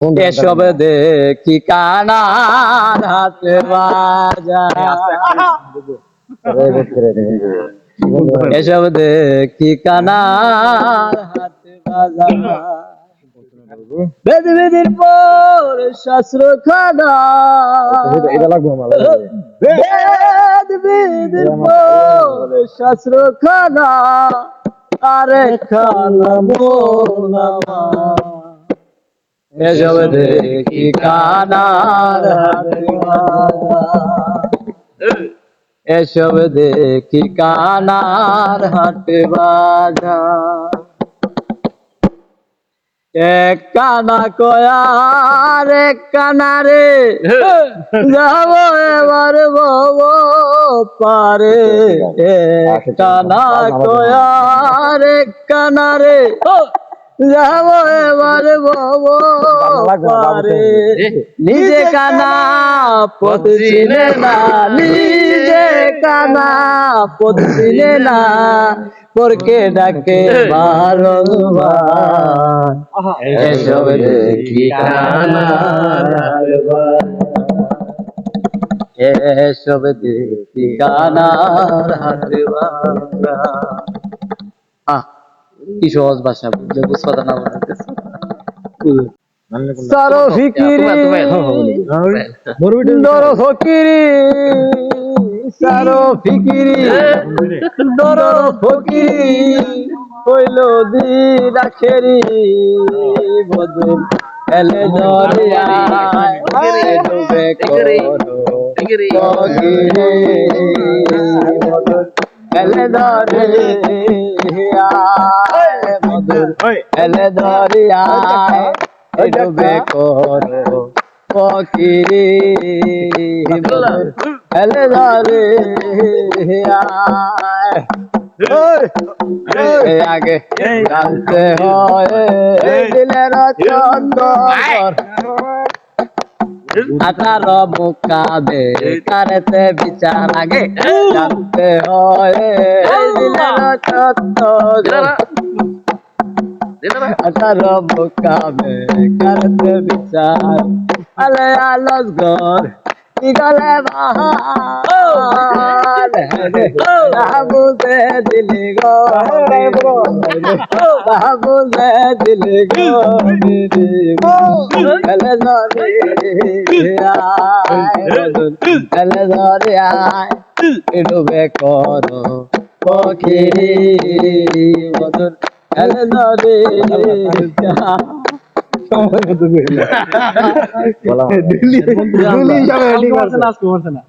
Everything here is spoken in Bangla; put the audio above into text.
এসব দেখি কানার হাতে বাজা। এসব দেখি কানার হাতে বাজা। বেদ বেদির পর শাস্ত্র খানা। এটা লাগবে আমার বেদ বেদির পর শাস্ত্র খানা। আরে খানা মোনামা এসব দেখি কানার হাতে এসব দেখি কানার হাটে বাজা। এক কানা কয়ার এক কানারে যাব এবার বব পারে। এক কানা কয়ার এক কানারে যাব এবার বব পারে। নিজে কানা পদচিনে না নিজে কানা পদচিনে না। পরকে ডাকে বারংবার। এসব দেখি কানার এসব দেখি কানার হাতে বাংলা কি সহজ ভাষা বুঝলে বুঝতে না সারো ফিকিরি দর ফকিরি সারো ফিকিরি দর ফকিরি হইল দি রাখেরি বদল এলে দরিয়া ডুবে করো ফকিরি এলে দরিয়া বদল এলে দরিয়ায় ডুবে করো ফকিরি এলে এই আগে জানতে হয় দিলের চন্দর আঠার মুকাবে তারেতে বিচার আগে জানতে হয়। আঠার মুকাবে করতে বিচার। আলে আলস ঘর বাহার। দিলি গো বাবুতে দিলি গো এলে ধরে আয় ডুবে করো পখিরি মধুর এলে ধরে বলা দিল্লি হিসাবে হেডিং আছে না। না